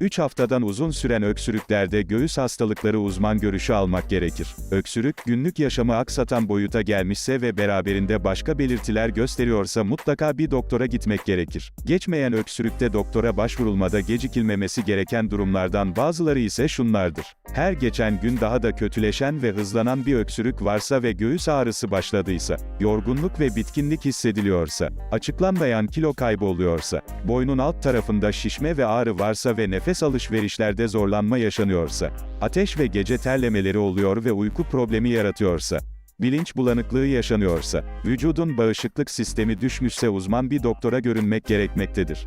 3 haftadan uzun süren öksürüklerde göğüs hastalıkları uzman görüşü almak gerekir. Öksürük, günlük yaşamı aksatan boyuta gelmişse ve beraberinde başka belirtiler gösteriyorsa mutlaka bir doktora gitmek gerekir. Geçmeyen öksürükte doktora başvurulmada gecikilmemesi gereken durumlardan bazıları ise şunlardır. Her geçen gün daha da kötüleşen ve hızlanan bir öksürük varsa ve göğüs ağrısı başladıysa, yorgunluk ve bitkinlik hissediliyorsa, açıklanmayan kilo kaybı oluyorsa, boynun alt tarafında şişme ve ağrı varsa ve nefes alışverişlerde zorlanma yaşanıyorsa, ateş ve gece terlemeleri oluyor ve uyku problemi yaratıyorsa, bilinç bulanıklığı yaşanıyorsa, vücudun bağışıklık sistemi düşmüşse uzman bir doktora görünmek gerekmektedir.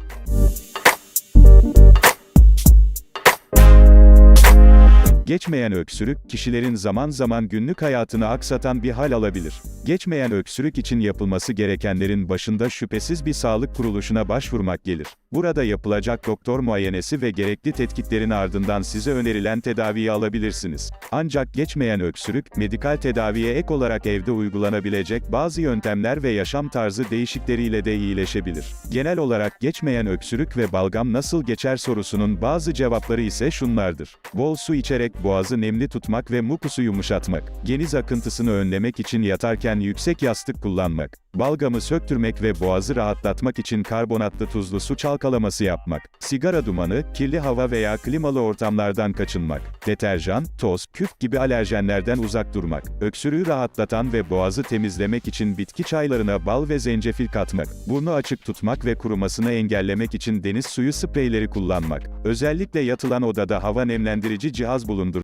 Geçmeyen öksürük, kişilerin zaman zaman günlük hayatını aksatan bir hal alabilir. Geçmeyen öksürük için yapılması gerekenlerin başında şüphesiz bir sağlık kuruluşuna başvurmak gelir. Burada yapılacak doktor muayenesi ve gerekli tetkiklerin ardından size önerilen tedaviyi alabilirsiniz. Ancak geçmeyen öksürük, medikal tedaviye ek olarak evde uygulanabilecek bazı yöntemler ve yaşam tarzı değişikleriyle de iyileşebilir. Genel olarak geçmeyen öksürük ve balgam nasıl geçer sorusunun bazı cevapları ise şunlardır. Bol su içerek boğazı nemli tutmak ve mukusu yumuşatmak. Geniz akıntısını önlemek için yatarken yüksek yastık kullanmak. Balgamı söktürmek ve boğazı rahatlatmak için karbonatlı tuzlu su çalkalaması yapmak. Sigara dumanı, kirli hava veya klimalı ortamlardan kaçınmak. Deterjan, toz, küf gibi alerjenlerden uzak durmak. Öksürüğü rahatlatan ve boğazı temizlemek için bitki çaylarına bal ve zencefil katmak. Burnu açık tutmak ve kurumasını engellemek için deniz suyu spreyleri kullanmak. Özellikle yatılan odada hava nemlendirici cihaz bulundurmak